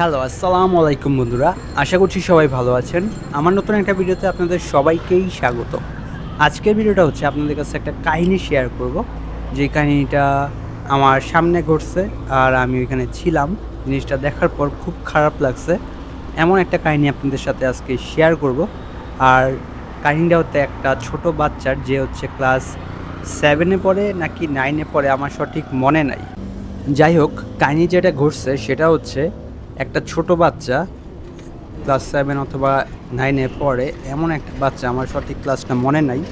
Hello আসসালামু আলাইকুম বন্ধুরা। আশা করছি সবাই ভালো আছেন। আমার নতুন একটা ভিডিওতে আপনাদের সবাইকেই স্বাগত। আজকের ভিডিওটা হচ্ছে আপনাদের কাছে একটা কাহিনী শেয়ার করব। যে কাহিনীটা আমার সামনে ঘটছে আর আমি ওইখানে ছিলাম। জিনিসটা দেখার পর খুব খারাপ লাগছে। এমন একটা কাহিনী আপনাদের সাথে আজকে শেয়ার করব। আর কাহিনীটা হচ্ছে একটা ছোট বাচ্চার, যে হচ্ছে ক্লাস সেভেনে পড়ে নাকি নাইনে পড়ে, আমার সঠিক মনে নাই। যাই হোক, কাহিনী যেটা ঘটছে সেটা হচ্ছে একটা ছোট বাচ্চা ক্লাস সেভেন অথবা নাইনে পড়ে, এমন একটা বাচ্চা আমার সঠিক ক্লাসটা মনে নাই।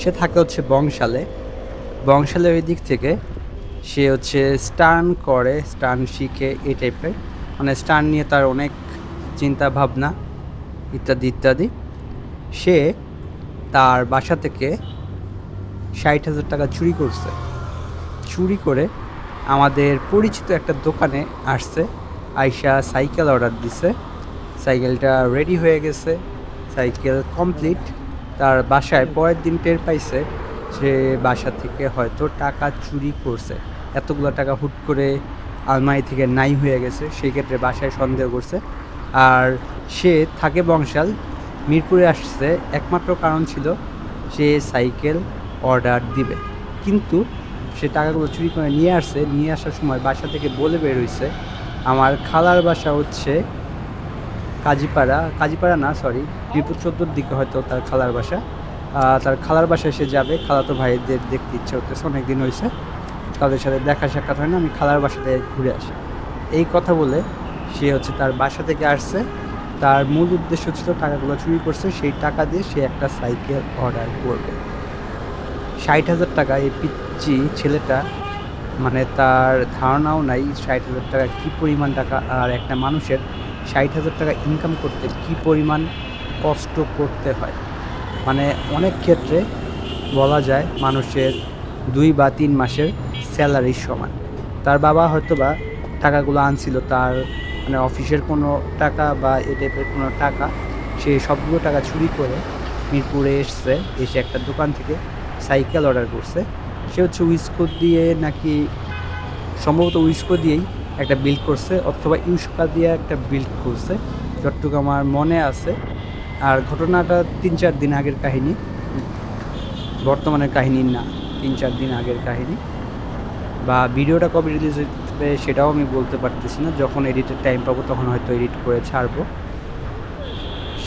সে থাকে হচ্ছে বংশালে। বংশালে ওই দিক থেকে সে হচ্ছে স্টান করে স্টান শিখে এই টাইপের। মানে স্টান নিয়ে তার অনেক চিন্তা ভাবনা, ইত্যাদি ইত্যাদি। সে তার বাসা থেকে ষাট হাজার টাকা চুরি করছে। চুরি করে আমাদের পরিচিত একটা দোকানে আসছে। আইসা সাইকেল অর্ডার দিছে। সাইকেলটা রেডি হয়ে গেছে। সাইকেল কমপ্লিট তার বাসায় পরের দিন টের পাইছে সে বাসা থেকে হয়তো টাকা চুরি করছে। এতগুলো টাকা হুট করে আলমারি থেকে নাই হয়ে গেছে। সেই ক্ষেত্রে বাসায় সন্দেহ করছে। আর সে থাকে বংশাল। মিরপুরে আসছে। একমাত্র কারণ ছিল সে সাইকেল অর্ডার দিবে। কিন্তু সে টাকাগুলো চুরি করে নিয়ে আসছে। নিয়ে আসার সময় বাসা থেকে বলে বের হইছে আমার খালার বাসা হচ্ছে কাজীপাড়া কাজীপাড়া না সরি বিপুর চোদ্দোর দিকে হয়তো তার খালার বাসা। তার খালার বাসায় সে যাবে, খালাতো ভাইদের দেখতে ইচ্ছে হতেছে অনেক দিন হয়েছে তাদের সাথে দেখা সাক্ষাৎ হয় না, আমি খালার বাসাতে ঘুরে আসি। এই কথা বলে সে হচ্ছে তার বাসা থেকে আসছে। তার মূল উদ্দেশ্য হচ্ছে ছিল টাকাগুলো চুরি করছে, সেই টাকা দিয়ে সে একটা সাইকেল অর্ডার করবে। ষাট হাজার টাকা, এই পিচ্ছি ছেলেটা মানে তার ধারণাও নাই ষাট হাজার টাকা কী পরিমাণ টাকা আর একটা মানুষের ষাট হাজার টাকা ইনকাম করতে কী পরিমাণ কষ্ট করতে হয়। মানে অনেক ক্ষেত্রে বলা যায় মানুষের দুই বা তিন মাসের স্যালারির সমান। তার বাবা হয়তো বা টাকাগুলো আনছিল, তার মানে অফিসের কোনো টাকা বা এ টাইপের কোনো টাকা, সে সবগুলো টাকা চুরি করে মিরপুরে এসছে, এসে একটা দোকান থেকে সাইকেল অর্ডার করছে। সে হচ্ছে উইস্কো দিয়ে নাকি সম্ভবত উইস্কো দিয়েই একটা বিল্ড করছে, অথবা ইউস্কা দিয়ে একটা বিল্ড করছে। যতটুকু আমার মনে আছে। আর ঘটনাটা তিন চার দিন আগের কাহিনী। বর্তমানের কাহিনী না, তিন চার দিন আগের কাহিনী। বা ভিডিওটা কবে রিলিজ হবে সেটাও আমি বলতে পারতেছি না। যখন এডিটের টাইম পাবো তখন হয়তো এডিট করে ছাড়বো।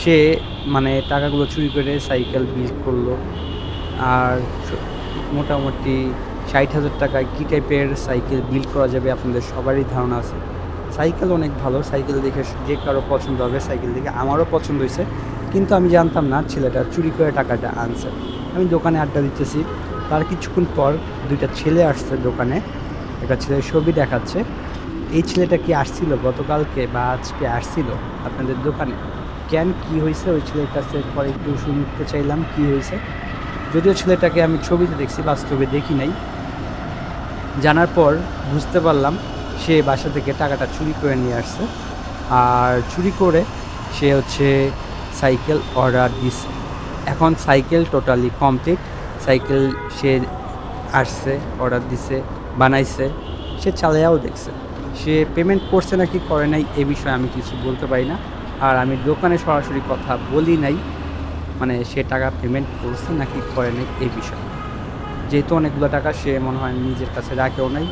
সে মানে টাকাগুলো চুরি করে সাইকেল বিল করল। আর মোটামুটি ষাট হাজার টাকায় কী টাইপের সাইকেল বিল্ড করা যাবে আপনাদের সবারই ধারণা আছে। সাইকেল অনেক ভালো সাইকেল দেখে যে কারও পছন্দ হবে সাইকেল দেখে আমারও পছন্দ হয়েছে। কিন্তু আমি জানতাম না ছেলেটা চুরি করে টাকাটা আনছে। আমি দোকানে আড্ডা দিতেছি। তার কিছুক্ষণ পর দুইটা ছেলে আসছে দোকানে। একটা ছেলের ছবি দেখাচ্ছে। এই ছেলেটা কি আসছিল গতকালকে বা আজকে আসছিল আপনাদের দোকানে? কেন কি হয়েছে? ওই ছেলের কাছে পরে একটু শুনতে চাইলাম কি হয়েছে। যদিও ছেলেটাকে আমি ছবিতে দেখছি, বাস্তবে দেখি নাই। জানার পর বুঝতে পারলাম সে বাসা থেকে টাকাটা চুরি করে নিয়ে আসছে। আর চুরি করে সে হচ্ছে সাইকেল অর্ডার দিছে। এখন সাইকেল টোটালি কমপ্লিট। সাইকেল সে আসছে, অর্ডার দিছে, বানাইছে। সে চালায়াও দেখছে। সে পেমেন্ট করছে নাকি, করে নাই, এ বিষয়ে আমি কিছু বলতে পারি না। আর আমি দোকানে সরাসরি কথা বলি নাই। মানে সে টাকা পেমেন্ট করছে নাকি করে নাই এই বিষয়ে। যেহেতু অনেকগুলো টাকা সে মনে হয় নিজের কাছে রাখেও নাই,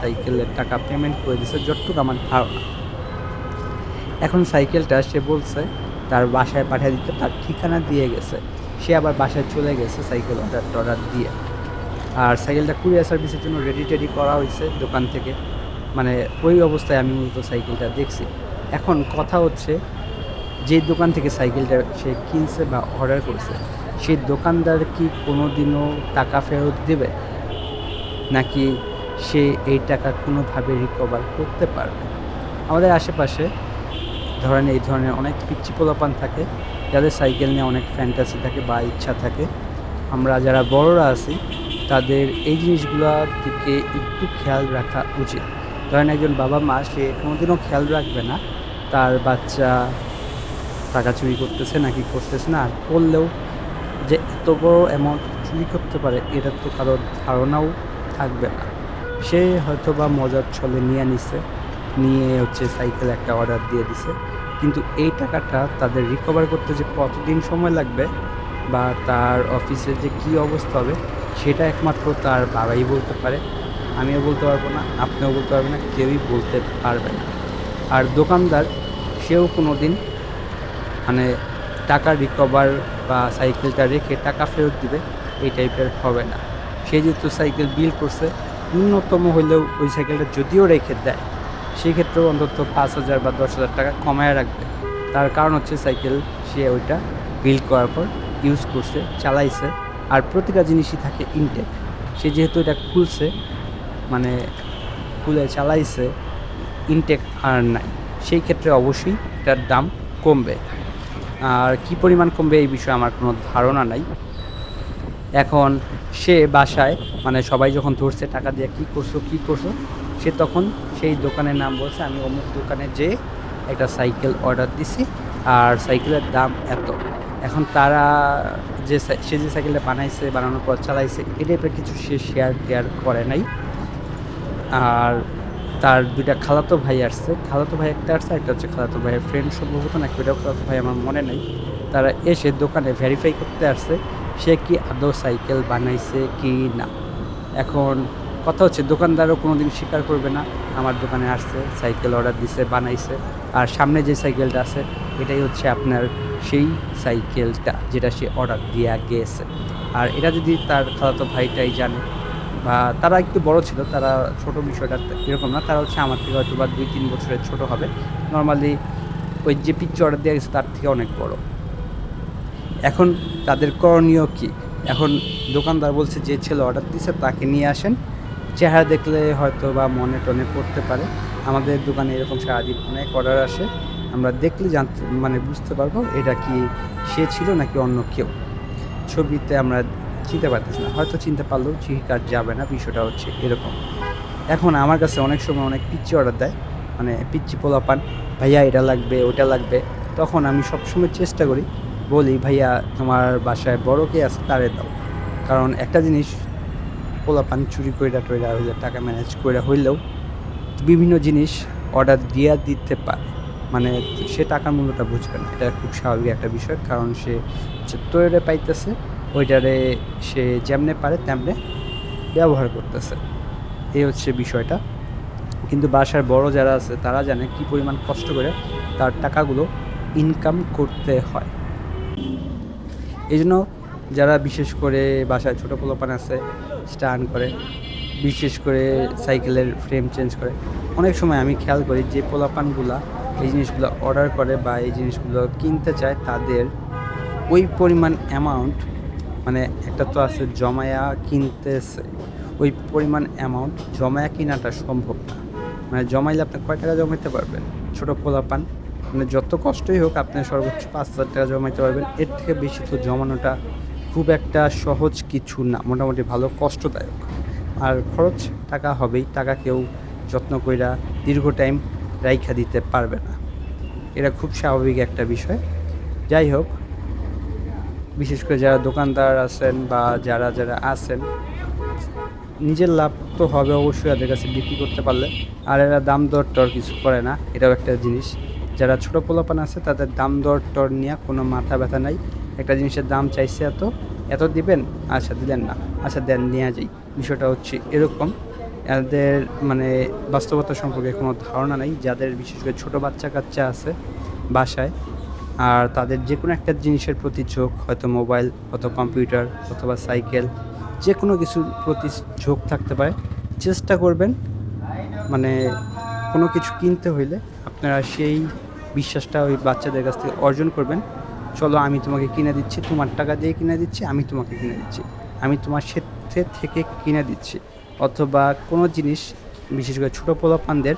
সাইকেলের টাকা পেমেন্ট করে দিছে যতটুকু আমার ধারণা। এখন সাইকেলটা সে বলছে, তার বাসায় পাঠিয়ে দিতে, তার ঠিকানা দিয়ে গেছে। সে আবার বাসায় চলে গেছে সাইকেল অর্ডার টর্ডার দিয়ে। আর সাইকেলটা কুরিয়ার সার্ভিসের জন্য রেডি টেডি করা হয়েছে দোকান থেকে। মানে ওই অবস্থায় আমি মূলত সাইকেলটা দেখছি। এখন কথা হচ্ছে যে দোকান থেকে সাইকেলটা সে কিনছে বা অর্ডার করছে, সেই দোকানদার কি কোনো দিনও টাকা ফেরত দেবে? নাকি সে এই টাকা কোনোভাবে রিকভার করতে পারবে? আমাদের আশেপাশে ধরেন এই ধরনের অনেক পিচ্ছি পোলাপান থাকে, যাদের সাইকেল নিয়ে অনেক ফ্যান্টাসি থাকে বা ইচ্ছা থাকে। আমরা যারা বড়রা আছি, তাদের এই জিনিসগুলোর দিকে একটু খেয়াল রাখা উচিত। ধরেন একজন বাবা মা, সে কোনোদিনও খেয়াল রাখবে না, তার বাচ্চা টাকা চুরি করতেছে নাকি করতেছে না, আর করলেও যে এত বড় অ্যামাউন্ট চুরি করতে পারে এটা তো কারোর ধারণাও থাকবে না। সে হয়তো বা মজার ছলে নিয়ে নিছে, নিয়ে হচ্ছে সাইকেল একটা অর্ডার দিয়ে দিছে, কিন্তু এই টাকাটা তাদের রিকভার করতে যে কতদিন সময় লাগবে বা তার অফিসের যে কী অবস্থা হবে, সেটা একমাত্র তার বাবাই বলতে পারে, আমিও বলতে পারব না, আপনিও বলতে পারবেন না, কেউই বলতে পারবে না। আর দোকানদার, সেও কোনো দিন মানে টাকা রিকভার বা সাইকেলটা রেখে টাকা ফেরত দিবে, এই টাইপের হবে না। সে যেহেতু সাইকেল বিল করছে, ন্যূনতম হলেও ওই সাইকেলটা যদিও রেখে দেয় সেক্ষেত্রেও অন্তত পাঁচ হাজার বা দশ হাজার টাকা কমায় রাখবে। তার কারণ হচ্ছে সাইকেল সে ওইটা বিল করার পর ইউজ করছে, চালাইছে। আর প্রতিটা জিনিসই থাকে ইনটেক সে যেহেতু এটা খুলছে মানে খুলে চালাইছে ইনটেক আর নাই, সেই ক্ষেত্রে অবশ্যই এটার দাম কমবে। আর কি পরিমাণ কমবে এই বিষয়ে আমার কোনো ধারণা নাই। এখন সে বাসায় মানে সবাই যখন ধরছে টাকা দিয়ে কী করছ কী করছ, সে তখন সেই দোকানের নাম বলছে, আমি অমুক দোকানে যেয়ে একটা সাইকেল অর্ডার দিছি, আর সাইকেলের দাম এত। এখন তারা যে সে যে সাইকেলটা বানাইছে, বানানোর পর চালাইছে, এ কিছু সে শেয়ার টেয়ার করে নাই। আর তার দুইটা খালাতো ভাই আসছে। খালাতো ভাই একটা আসছে একটা হচ্ছে খালাতো ভাইয়ের ফ্রেন্ড সম্ভবত, নাকি ওইটাও খালাতো ভাই আমার মনে নেই। তারা এসে দোকানে ভেরিফাই করতে আসছে, সে কি আদৌ সাইকেল বানাইছে কি না। এখন কথা হচ্ছে, দোকানদারও কোনো দিন স্বীকার করবে না, আমার দোকানে আসছে, সাইকেল অর্ডার দিছে, বানাইছে। আর সামনে যে সাইকেলটা আছে, এটাই হচ্ছে আপনার সেই সাইকেলটা, যেটা সে অর্ডার দিয়া গিয়েছে আর এটা যদি তার খালাতো ভাইটাই জানে বা তারা একটু বড় ছিল, তারা ছোট বিষয়টা এরকম না। তারা হচ্ছে আমার থেকে হয়তো বা দুই তিন বছরের ছোট হবে। নর্মালি ওই যে পিকচার অর্ডার দেওয়া গেছে তার থেকে অনেক বড়। এখন তাদের করণীয় কি? এখন দোকানদার বলছে যে ছেলে অর্ডার দিছে, তাকে নিয়ে আসেন। চেহারা দেখলে হয়তো বা মনে টনে পড়তে পারে। আমাদের দোকানে এরকম সারাদিন অনেক অর্ডার আসে। আমরা দেখলে জানতে মানে বুঝতে পারব এটা কি সে ছিল নাকি অন্য কেউ। ছবিতে আমরা চিনতে পারতেছি না। হয়তো চিনতে পারলেও চিহিকার যাবে না, বিষয়টা হচ্ছে এরকম। এখন আমার কাছে অনেক সময় অনেক পিচ্ছি অর্ডার দেয় মানে পিচ্ছি পোলাপান, ভাইয়া, এটা লাগবে ওটা লাগবে। তখন আমি সবসময় চেষ্টা করি, বলি, ভাইয়া, তোমার বাসায় বড় কে আছে তারে দাও। কারণ একটা জিনিস পোলাপান চুরি কইরা টইরা হইলে, টাকা ম্যানেজ কইরা হইলেও বিভিন্ন জিনিস অর্ডার দিয়া দিতে পারে। মানে সে টাকার মূল্যটা বুঝবে না। এটা খুব স্বাভাবিক একটা বিষয়, কারণ সে তৈরি পাইতেছে ওইটারে সে যেমনে পারে, তেমনে ব্যবহার করতেছে। এই হচ্ছে বিষয়টা। কিন্তু বাসার বড় যারা আছে, তারা জানে কি পরিমাণ কষ্ট করে তার টাকাগুলো ইনকাম করতে হয়। এই জন্য যারা বিশেষ করে বাসায় ছোটো পোলাপান আছে, স্টান করে, বিশেষ করে সাইকেলের ফ্রেম চেঞ্জ করে, অনেক সময় আমি খেয়াল করি যে পোলাপানগুলা, এই জিনিসগুলো অর্ডার করে বা এই জিনিসগুলো কিনতে চায়, তাদের ওই পরিমাণ অ্যামাউন্ট মানে একটা তো আছে জমায়া কিনতেছে। ওই পরিমাণ অ্যামাউন্ট জমায়া কেনাটা সম্ভব না। মানে জমাইলে আপনি কয় টাকা জমাইতে পারবেন? ছোটো পোলাপান মানে যত কষ্টই হোক, আপনি সর্বোচ্চ পাঁচ হাজার টাকা জমাইতে পারবেন। এর থেকে বেশি তো জমানোটা খুব একটা সহজ কিছু না। মোটামুটি ভালো, কষ্টদায়ক। আর খরচ টাকা হবেই। টাকা কেউ যত্ন কইরা দীর্ঘ টাইম রাইখা দিতে পারবে না। এটা খুব স্বাভাবিক একটা বিষয়। যাই হোক বিশেষ করে যারা দোকানদার আছেন বা যারা যারা আছেন, নিজের লাভ তো হবে অবশ্যই এদের কাছে বিক্রি করতে পারলে। আর এরা দাম দর টর কিছু করে না, এটাও একটা জিনিস। যারা ছোটো পোলাপান আছে, তাদের দাম দর টর নিয়ে কোনো মাথা ব্যথা নাই। একটা জিনিসের দাম চাইছে এত এত দিবেন? আচ্ছা দিলেন না। আচ্ছা দেন নেওয়া যাই। বিষয়টা হচ্ছে এরকম। এদের মানে বাস্তবতা সম্পর্কে কোনো ধারণা নেই। যাদের বিশেষ করে ছোটো বাচ্চা কাচ্চা আছে বাসায় আর তাদের যে কোনো একটা জিনিসের প্রতি ঝোঁক, হয়তো মোবাইল অথবা কম্পিউটার, অথবা সাইকেল, যে কোনো কিছুর প্রতি ঝোঁক থাকতে পারে। চেষ্টা করবেন মানে কোনো কিছু কিনতে হইলে আপনারা সেই বিশ্বাসটা ওই বাচ্চাদের কাছ থেকে অর্জন করবেন। চলো, আমি তোমাকে কিনে দিচ্ছি, তোমার টাকা দিয়ে কিনে দিচ্ছি, আমি তোমাকে কিনে দিচ্ছি। আমি তোমার ক্ষেত্রে থেকে কিনে দিচ্ছি। অথবা কোনো জিনিস, বিশেষ করে ছোটো পোলাপানদের,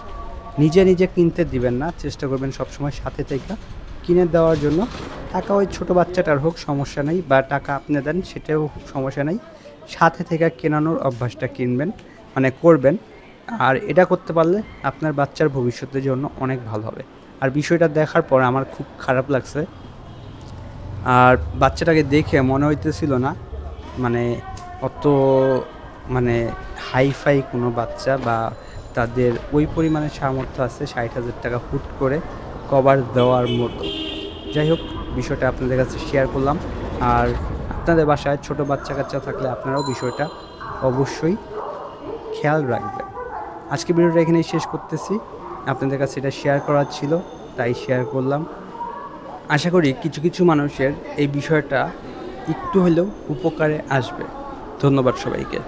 নিজে নিজে কিনতে দিবেন না, চেষ্টা করবেন সবসময় সাথে থেকে কিনে দেওয়ার জন্য। টাকা ওই ছোটো বাচ্চাটার হোক, সমস্যা নেই, বা টাকা আপনি দেন, সেটাও সমস্যা নেই। সাথে থেকে কেনানোর অভ্যাসটা কিনবেন মানে করবেন। আর এটা করতে পারলে আপনার বাচ্চার ভবিষ্যতের জন্য অনেক ভালো হবে। আর বিষয়টা দেখার পর আমার খুব খারাপ লাগছে। আর বাচ্চাটাকে দেখে মনে হইতেছিল না মানে অত মানে হাইফাই কোনো বাচ্চা বা তাদের ওই পরিমাণে সামর্থ্য আছে, ষাট হাজার টাকা হুট করে কভার দেওয়ার মতো। যাই হোক, বিষয়টা আপনাদের কাছে শেয়ার করলাম। আর আপনাদের বাসায় ছোট বাচ্চা কাচ্চা থাকলে আপনারাও বিষয়টা অবশ্যই খেয়াল রাখবেন। আজকে ভিডিওটা এখানেই শেষ করতেছি। আপনাদের কাছে এটা শেয়ার করার ছিল, তাই শেয়ার করলাম। আশা করি কিছু কিছু মানুষের এই বিষয়টা একটু হলেও উপকারে আসবে। ধন্যবাদ সবাইকে।